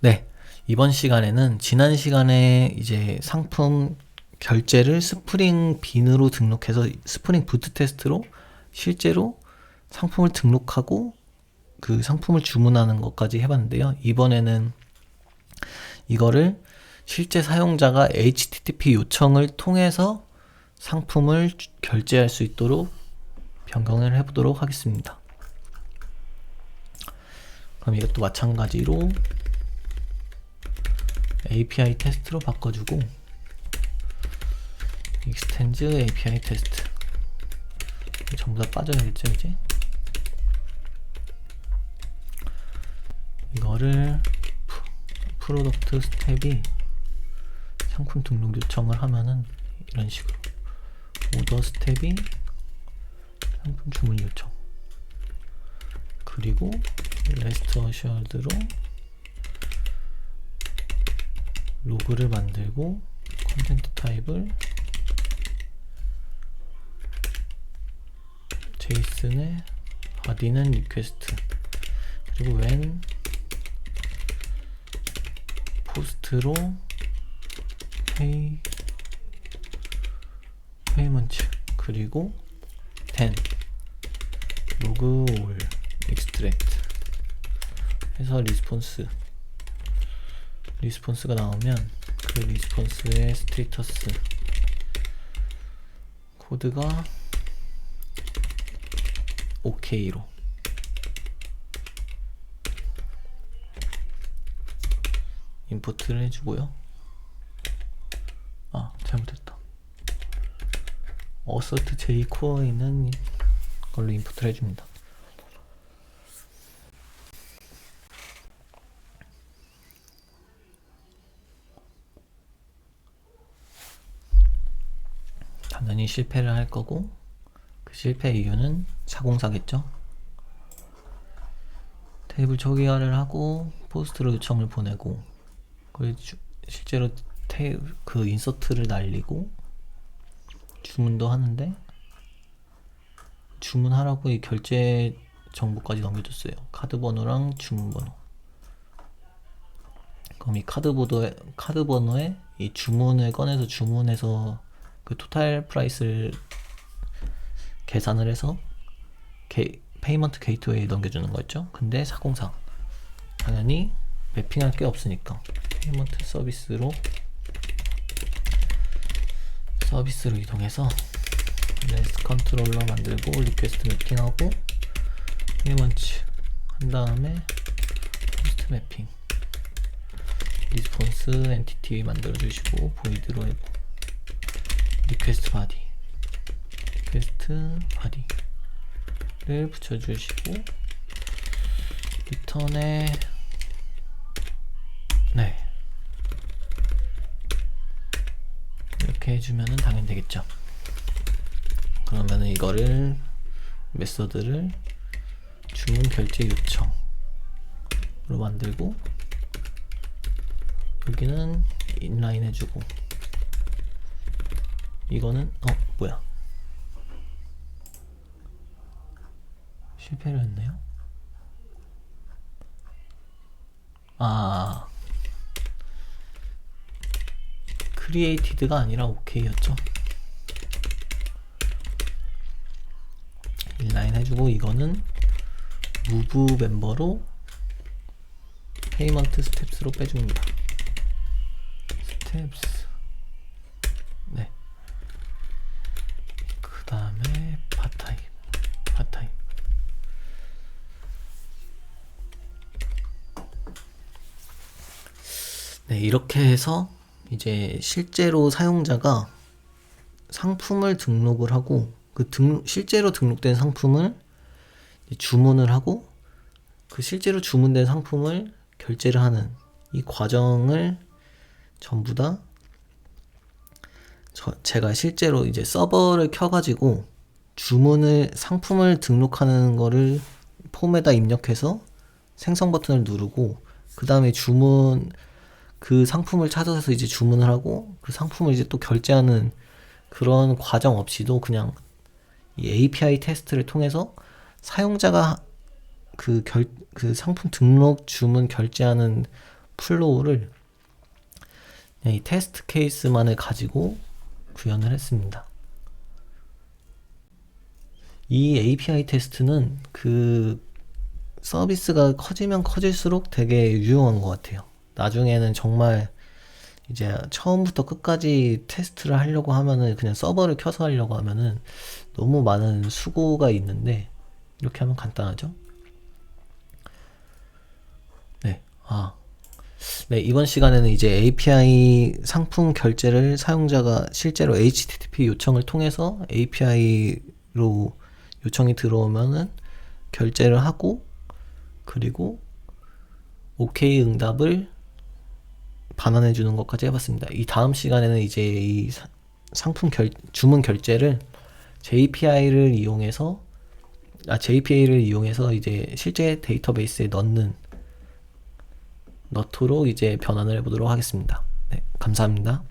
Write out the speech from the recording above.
네. 이번 시간에는 지난 시간에 이제 상품 결제를 스프링 빈으로 등록해서 스프링 부트 테스트로 실제로 상품을 등록하고 그 상품을 주문하는 것까지 해봤는데요. 이번에는 이거를 실제 사용자가 HTTP 요청을 통해서 상품을 주- 결제할 수 있도록 변경을 해보도록 하겠습니다. 그럼 이것도 마찬가지로 API 테스트로 바꿔주고 익스텐즈 API 테스트 전부 다 빠져야겠죠 이제? 이거를 프- 프로덕트 스텝이 상품 등록 요청을 하면은 이런 식으로. 오더 스텝이 상품 주문 요청. 그리고 레스트 어셔드로 로그를 만들고 컨텐트 타입을 제이슨의 바디는 리퀘스트 그리고 웬 포스트로 페이 페이먼트 그리고 10 로그 올 익스트랙트 해서 리스폰스 리스폰스가 나오면 그 리스폰스의 스테이터스 코드가 OK로 임포트를 해주고요. 아 잘못했다. 어서트 J 코어에 있는 걸로 임포트를 해줍니다. 당연히 실패를 할 거고 그 실패 이유는 404겠죠. 테이블 초기화를 하고 포스트로 요청을 보내고 그리고 주- 실제로 테이 그 인서트를 날리고 주문도 하는데 주문하라고 이 결제 정보까지 넘겨줬어요. 카드 번호랑 주문 번호. 그럼 이 카드 번호에 카드 번호에 이 주문을 꺼내서 주문해서 그 토탈 프라이스를 계산을 해서 게, 페이먼트 게이트웨이에 넘겨주는 거였죠. 근데 404 당연히 매핑할 게 없으니까 페이먼트 서비스로 서비스로 이동해서 레스트 컨트롤러 만들고 리퀘스트 매핑하고 페이먼트 한 다음에 포스트 매핑 리스폰스 엔티티 만들어 주시고 보이드로 해보 리퀘스트 바디. 리퀘스트 바디를 붙여주시고 리턴에 네. 이렇게 해주면은 당연히 되겠죠. 그러면은 이거를 메서드를 주문 결제 요청으로 만들고 여기는 인라인 해주고 이거는 어 뭐야? 실패를 했네요? 아. 크리에이티드가 아니라 오케이였죠? 인라인 해주고 이거는 무브 멤버로 페이먼트 스텝스로 빼줍니다. 스텝스 네 이렇게 해서 이제 실제로 사용자가 상품을 등록을 하고 그 등, 실제로 등록된 상품을 주문을 하고 그 실제로 주문된 상품을 결제를 하는 이 과정을 전부 다 저, 제가 실제로 이제 서버를 켜가지고 주문을 상품을 등록하는 거를 폼에다 입력해서 생성 버튼을 누르고 그 다음에 주문 그 상품을 찾아서 이제 주문을 하고 그 상품을 이제 또 결제하는 그런 과정 없이도 그냥 이 API 테스트를 통해서 사용자가 그 결, 그 상품 등록 주문 결제하는 플로우를 이 테스트 케이스만을 가지고 구현을 했습니다. 이 API 테스트는 그 서비스가 커지면 커질수록 되게 유용한 것 같아요. 나중에는 정말 이제 처음부터 끝까지 테스트를 하려고 하면은 그냥 서버를 켜서 하려고 하면은 너무 많은 수고가 있는데 이렇게 하면 간단하죠? 네, 아. 네, 이번 시간에는 이제 API 상품 결제를 사용자가 실제로 HTTP 요청을 통해서 API로 요청이 들어오면은 결제를 하고 그리고 OK 응답을 반환해 주는 것까지 해봤습니다. 이 다음 시간에는 이제 이 사- 상품 결, 주문 결제를 JPI를 이용해서 아 JPA를 이용해서 이제 실제 데이터베이스에 넣는 넣도록 이제 변환을 해보도록 하겠습니다. 네, 감사합니다.